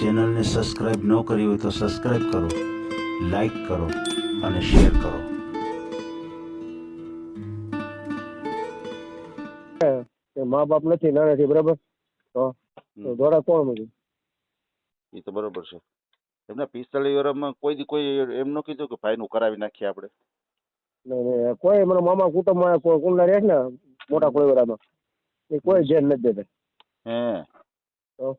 ચેનલને સબસ્ક્રાઈબ ન કરી હોય તો સબસ્ક્રાઈબ કરો લાઈક કરો અને શેર કરો. કે મા બાપ નથી નાનાથી બરાબર? તો તો દોડા કોણ મળ્યું એ તો બરોબર છે. એમના પિસ્તાલીસ વર્ષમાં કોઈ દી કોઈ એમ ન કીધું કે ભાઈનું કરાવી નાખીએ આપણે. કોઈ મને મામા કુટુંબમાં કોઈ કુંડલા રહે ને મોટા કોઈવરામાં એ કોઈ ધ્યાન નથી દેતા. હે. તો?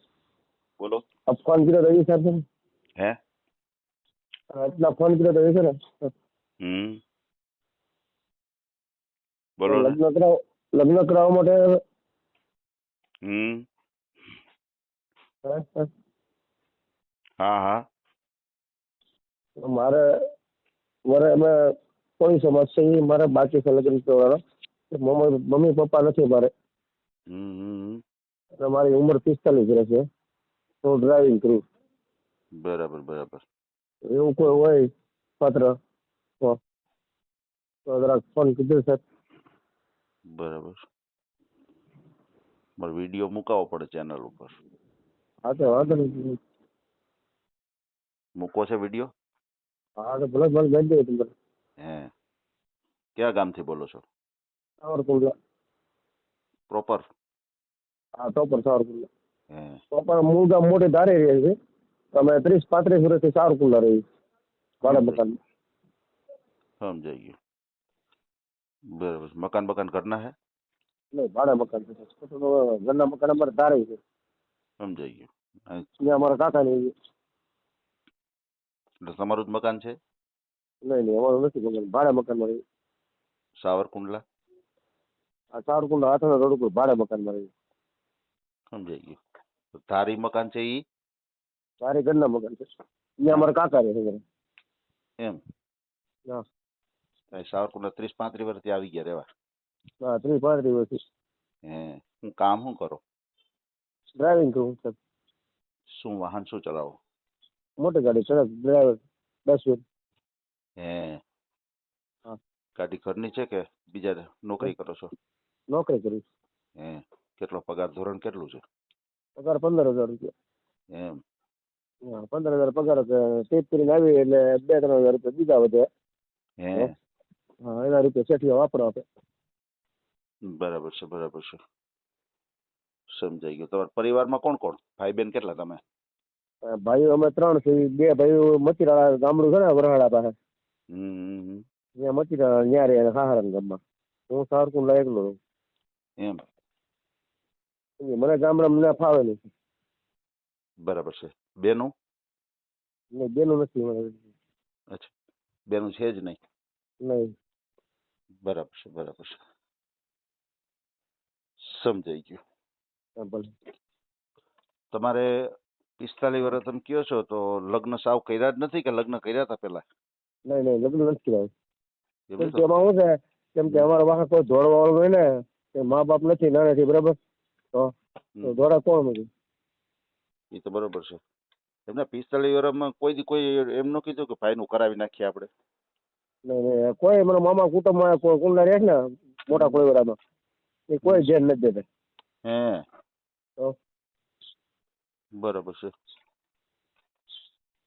ફોન કર્યો રવિ સર ને? હે? એટલા ફોન કર્યો રવિ છે ને? હમ. બોલો લગ્ન કરાવ લગ્ન કરાવવા માટે હમ. હે, હે, મારે મારે અમે કોઈ સમસ્યા નહીં મારે બાકી છે લગ્ન કરવાનો. મમ્મી પપ્પા નથી મારે. હમ મારી ઉંમર પિસ્તાલીસ વર્ષ છે. હું ડ્રાઇવિંગ કરું બરાબર બરાબર. એવું કોઈ હોય પાત્ર? તો તો જરાક ફોન કીધો સર બરાબર. મારે વીડિયો મુકાવો પડે ચેનલ ઉપર. હા તો વાંધો નહીં. મૂકો છે વીડિયો? હા તો ભલે ભલે ગઈ દે તમે હે. કયા ગામથી બોલો છો? સાવરકુંડલા. પ્રોપર? હા તો પણ સાવરકુંડલા. તો પણ મૂળ ગામ મોટે ધારે રહે છે. અમે ત્રીસ પાંત્રીસ વર્ષથી સાવરકુંડલા રહી ભાડા મકાન સમજાઈ ગયું. બરાબર મકાન બકાન ઘરના હે? નહીં ભાડા મકાન છે. ઘરના મકાન અમારે ધારે છે. સમજાઈ ગયું. અહીં ત્યાં અમારા કાકા ને એટલે તમારું જ મકાન છે? નહીં નહીં અમારું નથી મકાન. ભાડા મકાનમાં રહી સાવરકુંડલા? આ સાવરકુંડલા હાથના રોડ ઉપર ભાડા મકાન રહી સમજાઈ ગયું. તો ધારી મકાન છે ઈ? તારે ઘરના મકાન છે. અહીંયા અમારા કાકા રહે છે એમ? હા. સાવરકુંડલા ત્રીસ પાંત્રીસ વર્ષથી આવી ગયા રહેવા. હા ત્રીસ પાંત્રીસ વર્ષથી. હે હું કામ શું કરો? ડ્રાઇવિંગ કરું સર શું વાહન શું ચલાવો? મોટી ગાડી ટ્રક ડ્રાઈવર દસ વીર હે. હા. ગાડી ઘરની છે કે બીજા નોકરી કરો છો? નોકરી કરું હે કેટલો પગાર ધોરણ કેટલું છે? પગાર પંદર હજાર રૂપિયા. એમ. હા પંદર હજાર પગાર ટેપ કરીને આવી એટલે બે ત્રણ હજાર રૂપિયા બીજા વધે. હે. એના રૂપિયા શેઠિયા વાપરો આપે. બરાબર છે બરાબર છે. સમજાઈ ગયો. તમારા પરિવારમાં કોણ કોણ? ભાઈ બેન કેટલા તમે? ભાઈઓ અમે ત્રણ છે. બે ભાઈઓ મતીરાળા ગામડું છે ને વરહાડા પાસે. ત્યાં મતીરાળા ન્યા રહે સાહારણ ગામમાં. હું સારકુંડલા એકલો એમ? મને ગામડા ના ફાવે નહીં બરાબર છે. બેનું? નહીં બેનું નથી મને બેનું છે જ નહીં? નહીં. બરાબર છે બરાબર છે. સમજાઈ ગયું. ભલે. તમારે પિસ્તાલીસ વર્ષ તમે કયો છો? તો લગ્ન સાવ કર્યા જ નથી કે લગ્ન કર્યા હતા પેલા નહીં નહીં લગ્ન નથી કર્યા. એમાં શું છે કેમ કે અમારા કોઈ ધોળવા વાળું હોય ને કે મા બાપ નથી નાનાથી બરાબર? તો તો હમ. કોણ મળ્યું એ તો બરોબર છે. એમને પિસ્તાલીસ વર્ષમાં કોઈ દી કોઈ એમ ન કીધું કે ભાઈનું કરાવી નાખીએ આપણે? કોઈ મને મામા કુટુંબમાં કુંડલા રહે ને મોટા કોઈવરામાં એ કોઈ ધ્યાન નથી દેતા. હે. તો? બરોબર છે.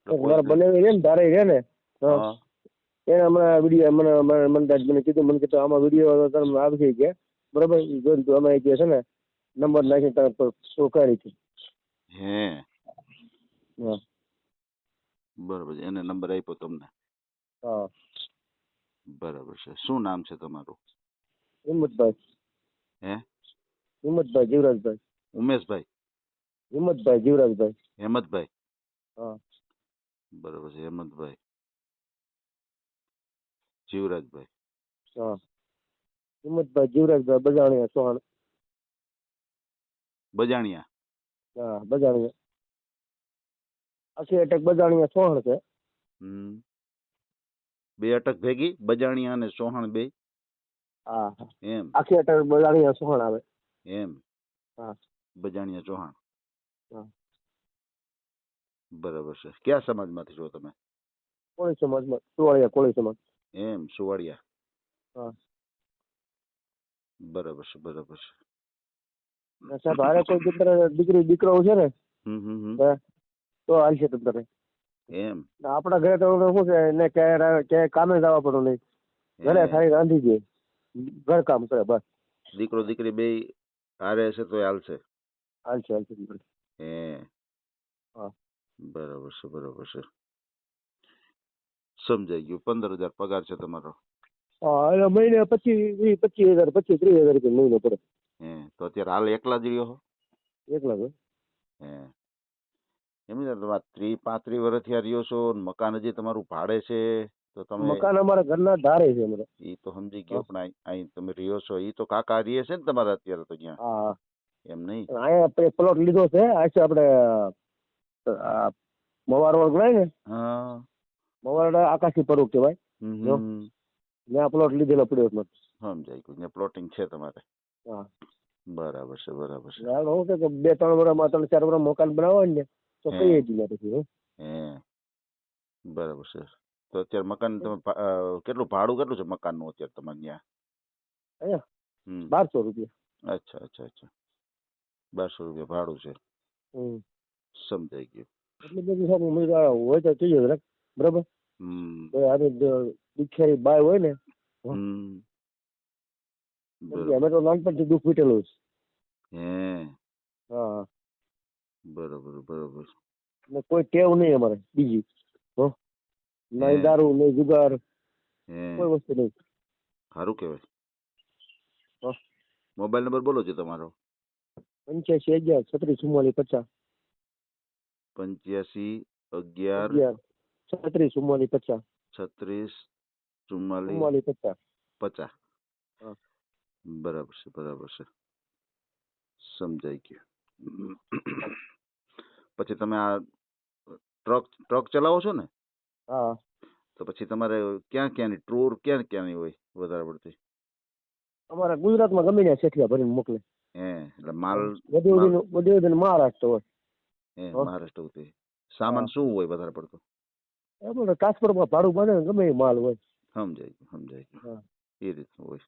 કોક મારે રહે ને ધારે રહે ને હા. એને હમણાં વીડિયો મને મને મને કીધું મને કીધું આમાં વીડિયો આવશે કે. બરાબર? જોઈને તું અમે જે છે ને નંબર નાખી તમે તું કરી છે. હે. બરોબર છે એને નંબર આપ્યો તમને? હા. બરાબર છે. શું નામ છે તમારું? હિંમતભાઈ. હે? હિંમતભાઈ જીવરાજભાઈ. ઉમેશભાઈ? હિંમતભાઈ જીવરાજભાઈ. હેમંતભાઈ? હા. બરોબર છે હેમંતભાઈ. જીવરાજભાઈ? હા. હિંમતભાઈ જીવરાજભાઈ બજાણીયા ચૌહાણ બજાણિયા. હા બજાણિયા. આખી અટક બજાણીયા સોહણ છે. હમ. બે અટક ભેગી બજાણિયા અને સોહણ બે. હા હા. એમ. આખી અટક બજાણીયા સોહણ આવે. એમ. હા. બજાણિયા ચૌહાણ હા. બરાબર છે. કયા સમાજમાંથી છો તમે? કોળી સમાજમાં સુવાળિયા કોળી સમાજ. એમ સુવાડિયા હા. બરાબર છે બરાબર છે. ને સાહેબ હારે કોઈ દીકરા દીકરી દીકરો છે ને હમ હમ હમ. હા. તો હાલશે તમને એમ. ને આપણા ઘરે તો શું છે એને ક્યાંય રા- ક્યાંય કામે જવા પડતું નહીં. ઘરે હે. ખાલી રાંધી દે ઘર કામ કરે બસ. દીકરો દીકરી બે હારે હશે તો હાલશે હાલશે હાલશે દીકરી. હે. હા. બરાબર છે બરાબર છે. સમજાઈ ગયું. પંદર હજાર પગાર છે તમારો. હા એટલે મહિને પચીસ વીસ પચીસ હજાર પચીસ ત્રીસ હજાર રૂપિયા મહિનો પડે. હે તો અત્યારે હાલ એકલા જ રહ્યો છો? એકલા જો હે. એમ ને તમારે ત્રી પાંત્રીસ વર્ષથી આ રહ્યો છો ને મકાન હજી તમારું ભાડે છે? તો તમે મકાન અમારા ઘરના ધારે છે અમારે. એ તો સમજી ગયો પણ અહીં- તમે રહ્યો છો એ તો કાકા રહે છે ને તમારા અત્યારે તો ત્યાં હા. એમ નહીં? અહીંયા પ્લોટ લીધો છે આ છે આપણે મવાર રોડ ગણાય ને? હા. મવાર આકાશી પરુક કહેવાય. જો. હમ. પ્લોટ લીધેલો પડ્યો સમજાય ગયું પ્લોટિંગ છે તમારે. બરાબર છે બરાબર છે. હાલ હું કે બે ત્રણ વર્ષમાં ત્રણ ચાર વર્ષ મકાન બનાવવા ને તો હે. કઈ જ પછી હે. બરાબર છે. તો અત્યારે મકાન તમે કેટલું ભાડું કેટલું છે મકાનનું અત્યારે તમારે ત્યાં? અહીંયા? બારસો રૂપિયા. અચ્છા અચ્છા અચ્છા. બારસો રૂપિયા ભાડું છે. સમજાઈ ગયું. એટલે બધું સારું ઉમેદવાર હોય તો જોઈએ બરાબર? હમ. આ આની દીક્ષારી બાય હોય ને અમે તો નાનપણથી દુઃખ વીટેલું છે. હે હા. બરોબર બરોબર. ને કોઈ ટેવ નહીં અમારે બીજી. હો. નહીં દારૂ નહીં જુગાર કોઈ વસ્તુ નહીં. સારું કહેવાય. મોબાઈલ નંબર બોલો છો તમારો. પંચ્યાસી અગિયાર છત્રીસ ચુમ્માલીસ પચાસ. પંચ્યાસી અગિયાર. છત્રીસ ચુમ્માલીસ પચાસ. છત્રીસ ચુમ્માલીસ પચાસ. પચાસ. હા. બરાબર છે બરાબર છે. સમજાઈ ગયું. પછી તમે આ ટ્રક ટ્રક ચલાવો છો ને? હા. તો પછી તમારે ક્યાં ક્યાંની ટૂર ક્યાં ક્યાંની હોય વધારે પડતી? અમારા ગુજરાતમાં ગમે ત્યાં શેઠિયા ભરીને મોકલે. હે એટલે માલ બધી બધી બધી બધી મહારાષ્ટ્ર હોય. હે મહારાષ્ટ્ર ઉતરી સામાન શું હોય વધારે પડતો? આપણે કાસપરમાં ભાડું બને ગમે એ માલ હોય. સમજાય સમજાય. એ રીતનું હોય.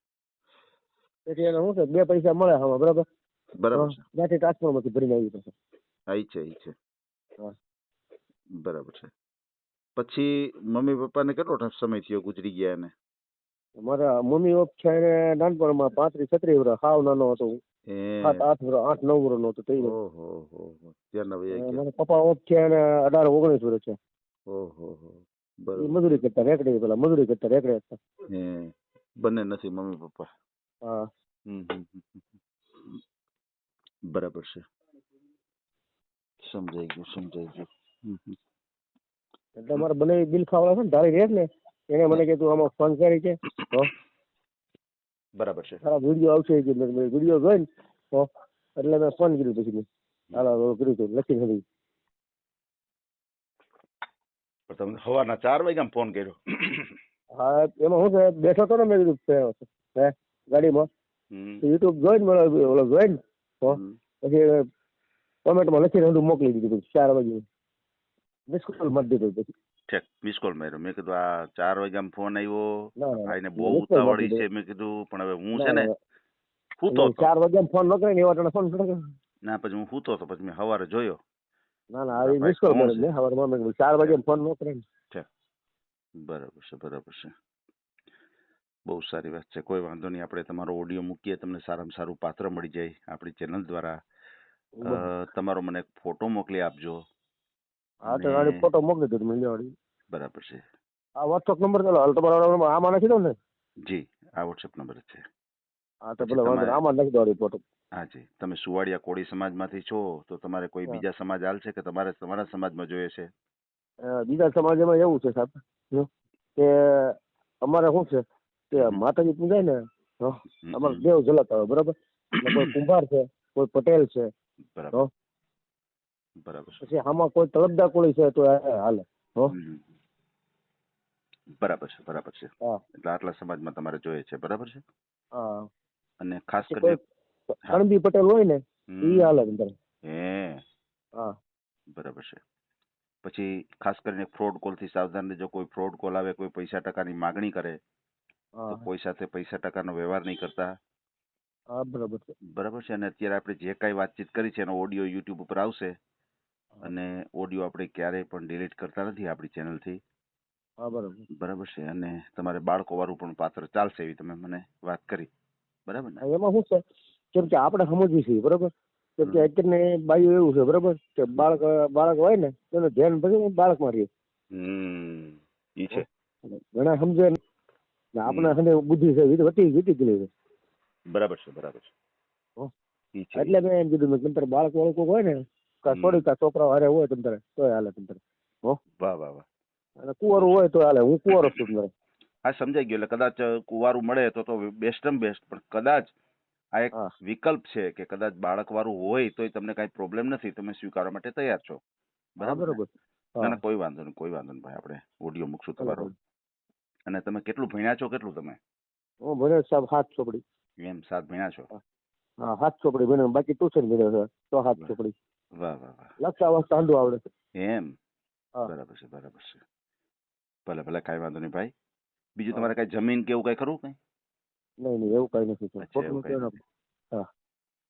એટલે એને શું છે? બે પૈસા મળે હવે બરાબર? બરાબર છે. ત્યાંથી ટ્રાન્સફરમાંથી ભરીને આવી પડશે ઈ છે ઈ છે. હા. બરાબર છે. પછી મમ્મી પપ્પાને કેટલો સમય થયો ગુજરી ગયા એને? મારા મમ્મી ઓફ છે એને નાનપણમાં પાંત્રીસ છત્રીસ વર્ષ હાવ નાનો હતો હું. સાત આઠ વર્ષ આઠ નવ વર્ષનો હતો તઈ ઓહો હો હો મારા પપ્પા ઓફ છે એને અઢાર ઓગણીસ વર્ષ છે. ઓહો હો. મજૂરી કરતા રેકડે પેલા મજૂરી કરતા રેકડે હતા. બંને નથી મમ્મી પપ્પા. હા. બરાબર છે. સમજાઈ ગયું સમજાઈ ગયું. એટલે મારા બને બિલ ખાવાના છે ને તારી રેટ ને એને મને કીધું આમાં ફોન કરી છે બરાબર છે. તારા વીડિયો આવશે કે મેં વીડિયો જોઈ ને તો એટલે મેં ફોન કર્યું પછી હાલો કર્યું હતું લખી નથી. તમને સવારના ચાર વાગ્યા ફોન કર્યો. હા એમાં હું છે બેઠો હતો ને મેં કીધું હે? ગાડીમાં. યુટ્યુબ જોઈને મને ઓલો જોઈને પછી કોમેન્ટમાં લખીને હું મોકલી દીધું ચાર વાગે મિસ કોલ મત દીધો પછી. ઠીક મિસ કોલ માર્યો. મેં કીધું આ ચાર વાગ્યામાં ફોન આવ્યો. ના ના, આ એને ના બહુ ઉતાવળી છે મેં કીધું. પણ હવે હું છે ને ફૂતો સૂતો ચાર વાગ્યા ફોન ન કરે ને એવા ટાણે ફોન કરે ના પછી હું સૂતો હતો. પછી મેં સવારે જોયો. ના ના આવી મિસ કોલ કરે? ને સવારમાં મેં ચાર વાગ્યા ફોન ન. કરે ને બરાબર છે બરાબર છે. બહુ સારી વાત છે. કોઈ વાંધો નહીં આપણે તમારો ઓડિયો મૂકીએ તમને સારામાં સારું પાત્ર મળી જાય આપણી ચેનલ દ્વારા. અ, તમારો મને એક ફોટો મોકલી આપજો. હા તો અને- ગાડી ફોટો મોકલી દો મને લેવાડી બરાબર છે. આ વોટ્સઅપ નંબર ચાલો હાલ તમારો number આમાં નાખી દો ને જી આ વોટ્સએપ નંબર છે. હા તો ભલે વાંધો તમારે- આમાં નાખી દો ફોટો હા જી. તમે સુવાડિયા કોળી સમાજમાંથી છો તો તમારે કોઈ હા. બીજા સમાજ હાલશે કે તમારે તમારા સમાજમાં જોઈએ છે? અ, બીજા સમાજમાં એવું છે સાહેબ જો, કે અમારે શું છે હમ. માતાજી પૂજાય ને તો અમારે દેવ જલાતા હોય બરાબર? કોઈ કુંભાર છે કોઈ પટેલ છે બરાબર. છે પછી આમાં કોઈ તળપદા કોળી છે તો હાલે હો. બરાબર છે બરાબર છે. હા. એટલે આટલા સમાજમાં તમારે જોઈએ છે બરાબર છે? અને ખાસ કરીને કણબી પટેલ હોય ને એ હાલે અંદર. હે. હા. બરાબર છે. પછી ખાસ કરીને ફ્રોડ કોલથી સાવધાન રહેજો. કોઈ ફ્રોડ કોલ આવે કોઈ પૈસા ટકાની માગણી કરે તો કોઈ સાથે પૈસા ટકાનો વ્યવહાર નહીં કરતા. હા બરાબર છે. બરાબર છે અને અત્યારે આપણે જે કાંઈ વાતચીત કરી છે એનો ઓડિયો યુટ્યુબ ઉપર આવશે. અને ઓડિયો આપણે ક્યારેય પણ ડિલીટ કરતા નથી આપણી ચેનલથી. હા બરાબર બરાબર છે અને તમારે બાળકો વાળું પણ પાત્ર ચાલશે એવી તમે મને વાત કરી. બરાબર ને? એમાં શું છે કેમ કે આપણે સમજવી છીએ બરાબર? કેમ કે. અત્યારની બાઈઓ એવું છે બરાબર? કે બાળક બાળક હોય ને તેનું ધ્યાન પછી બાળકમાં રહે હમ ઈ છે. ઘણા સમજે આપણે હને બુદ્ધિ છે વધી વીતી ગયેલી છે. બરાબર છે બરાબર છે. હો. એટલે મેં એમ કીધું મેં તમતારે બાળક વાળું હોય ને કા. થોડી કાં છોકરા હારે હોય તમતારે તો હાલે તમતારે. વાહ વાહ વાહ. અને કુંવારું હોય તો હાલે હું કુંવારો છું તમતારે. હા સમજાઈ ગયો. એટલે કદાચ કુવારું મળે તો તો બેસ્ટ બેસ્ટ પણ કદાચ આ એક વિકલ્પ છે કે કદાચ બાળક વાળું હોય તોય તમને કઈ પ્રોબ્લેમ નથી તમે સ્વીકારવા માટે તૈયાર છો. બરાબર ના? કોઈ વાંધો નહીં કોઈ વાંધો નહીં ભાઈ આપણે ઓડિયો મૂકશું તમારો. અને તમે કેટલું ભણ્યા છો કેટલું તમે? હું ભણ્યો સાહેબ હાથ ચોપડી. એમ સાત ભણ્યા છો? હા. હાથ ચોપડી ભણ્યો બાકી ટ્યુશન ભણ્યો છે તો હાથ બરાબર. ચોપડી. વાહ વાહ વાહ. લખતા વાંચતા આંધું આવડે છે. એમ? હા. બરાબર છે બરાબર છે. ભલે ભલે કાંઈ વાંધો નહીં ભાઈ. બીજું હા. તમારે કાંઈ જમીન કે એવું કાંઈ ખરું કઈ? નહીં નહીં એવું કઈ નથી અચ્છા, ખોટું એવું નથી કાંઈ એના. નથી.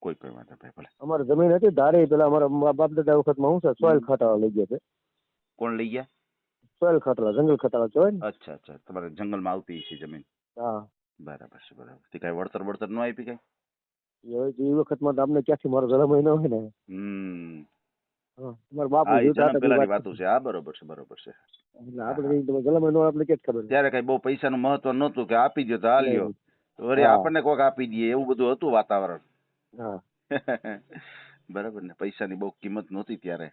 કોઈ કોઈ વાંધો નહીં ભાઈ ભલે. અમારે જમીન હતી ધારે પેલા અમારા મા બાપ દાદા વખતમાં હું છે સોઇલ ખટાળા લઈ ગયા છે. કોણ લઈ ગયા? સોઇલ ખટાળા જંગલ ખટાળા કહેવાય ને. અચ્છા અચ્છા. તમારે જંગલમાં આવતી છે જમીન. હા. બરાબર છે બરાબર. તે કાંઈ વળતર વળતર ન આપી કઈ? એ એ વખતમાં તો અમને ક્યાંથી મારો જન્મ મહિનો હોય ને. હમ. હા, બાપુ હા એ જીવતા જન્મ હતા પેલાની વાતો છે. હા બરોબર છે બરોબર છે. એટલે આપણે કઈ જન્મ આપણે ક્યાં ખબર? ત્યારે કઈ બહુ પૈસાનું મહત્વ નહોતું કે આપી દો તો લ્યો વળી આપણને કોક આપી દઈએ એવું બધું હતું વાતાવરણ. બરાબર ને? પૈસાની બહુ કિંમત નહોતી ત્યારે.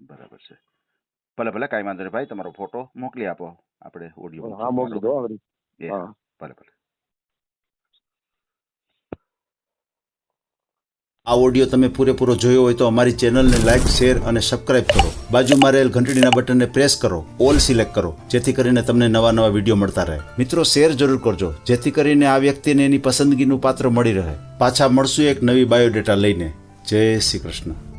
બરાબર છે. ભલે ભલે કાંઈ વાંધો નહીં. ભાઈ તમારો ફોટો મોકલી આપો. આપણે ઓડિયો હા મોકલી દો હા. ભલે ભલે. આ ઓડિયો તમે પૂરેપૂરો જોયો હોય તો અમારી ચેનલને લાઇક શેર અને સબસ્ક્રાઇબ કરો. બાજુમાં રહેલ ઘંટડીના બટનને પ્રેસ કરો. ઓલ સિલેક્ટ કરો. જેથી કરીને તમને નવા નવા વીડિયો મળતા રહે. મિત્રો શેર જરૂર કરજો. જેથી કરીને આ વ્યક્તિને એની પસંદગીનું પાત્ર મળી રહે. પાછા મળશું એક નવી બાયોડેટા લઈને. જય શ્રી કૃષ્ણ.